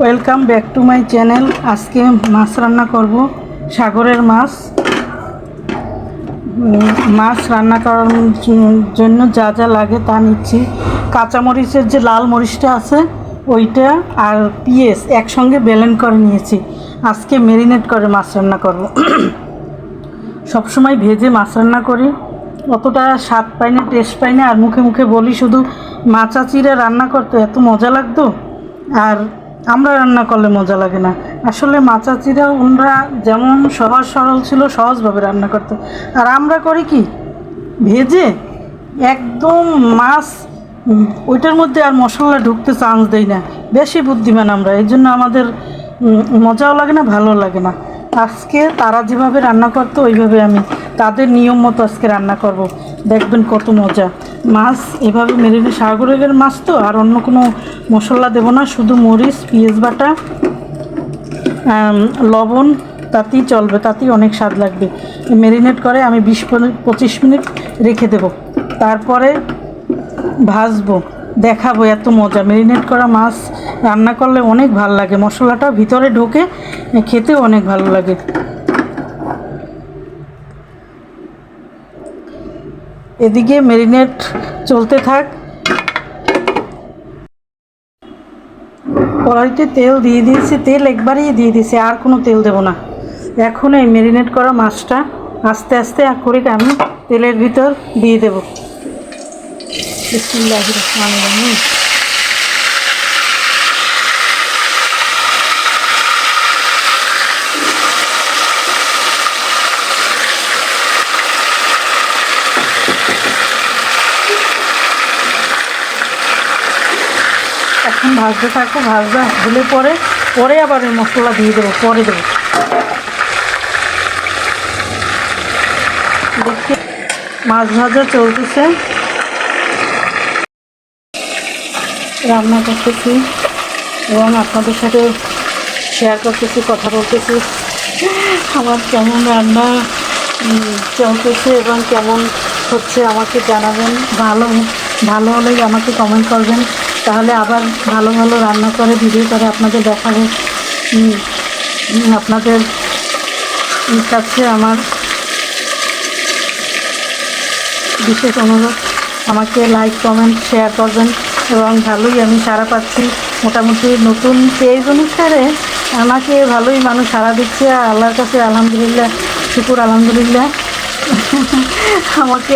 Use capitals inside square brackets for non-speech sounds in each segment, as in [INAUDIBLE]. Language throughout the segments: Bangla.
Welcome back to my channel. আজকে মাছ রান্না করব। সাগরের মাছ। মাছ রান্না করার জন্য যা যা লাগে তা নিচ্ছি। কাঁচামরিচের যে লাল মরিচটা আছে, ওইটা আর পিএস একসঙ্গে বেলেন করে নিয়েছি। আজকে মেরিনেট করে মাছ রান্না করব। সবসময় ভেজে মাছ রান্না করি। অতটা স্বাদ পাই না টেস্ট পাই না, আর মুখে মুখে বলি শুধু মাচা চিড়ে রান্না করতে এত মজা লাগতো। আর আমরা রান্না করলে মজা লাগে না। আসলে মাচা চিড়া ওনরা যেমন সহজ সরল ছিল, সহজভাবে রান্না করতো। আর আমরা করি কি? ভেজে একদম মাছ, ওইটার মধ্যে আর মশলা ঢুকতে চান্স দেই না। বেশি বুদ্ধিমান আমরা এই জন্য আমাদের মজাও লাগে না, ভালো লাগে না। আজকে তারা যেভাবে রান্না করতো, ওইভাবে আমি তাদের নিয়ম মতো আজকে রান্না করব। দেখবেন কত মজা। মাছ, এভাবে মেরিনে সাগরের মাছ তো, আর অন্য কোনো মশলা দেবো না, শুধু মরিচ, পেঁয়াজ বাটা লবণ, তাতেই চলবে, তাতেই অনেক স্বাদ লাগবে। মেরিনেট করে আমি বিশ পঁচিশ মিনিট রেখে দেব। তারপরে ভাজবো, দেখাবো এত মজা। মেরিনেট করা মাছ রান্না করলে অনেক ভালো লাগে, মশলাটা ভিতরে ঢোকে, খেতেও অনেক ভালো লাগে। এদিকে মেরিনেট চলতে থাক। কড়াইতে তেল দিয়ে দিয়েছি, তেল একবারই দিয়ে দিয়েছি, আর কোনো তেল দেব না। এখন এই মেরিনেট করা মাছটা আস্তে আস্তে করে আমি তেলের ভিতর দিয়ে দেবো। বিসমিল্লাহির রহমানির রহিম। এখন ভাজতে থাকব ভাজতে হলে পরে পরে আবার এই মশলা দিয়ে দেবো, পরে দেবো। দেখি, মাছ ভাজা চলতেছে। রান্না করতেছি এবং আপনাদের সাথে শেয়ার করতেছি, কথা বলতেছি। আমার কেমন রান্না চলতেছে এবং কেমন হচ্ছে আমাকে জানাবেন। ভালো ভালো হলেই আমাকে কমেন্ট করবেন। তাহলে আবার ভালো ভালো রান্না করে, ভিডিও করে আপনাদের দেখাবো। আপনাদের কাছে আমার বিশেষ অনুরোধ, আমাকে লাইক কমেন্ট শেয়ার করবেন এবং ভালোই আমি সারা পাচ্ছি। মোটামুটি নতুন পেজ অনুসারে আমাকে ভালোই মানুষ সারা দিচ্ছে। আর আল্লাহর কাছে আলহামদুলিল্লাহ, শুকুর আলহামদুলিল্লাহ। [LAUGHS] আমাকে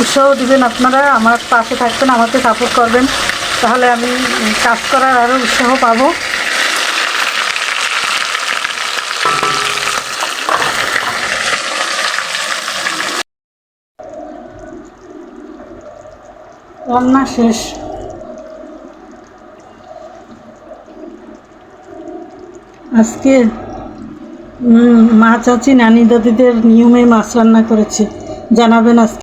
উৎসাহ দিবেন আপনারা, আমার পাশে থাকবেন, আমাকে সাপোর্ট করবেন। তাহলে আমি কাজ করার আরও উৎসাহ পাবো। রান্না শেষ। আজকে মা চাচি, নানি দাদিদের নিয়মে মাছ রান্না করেছি। জানাবেন আজকে।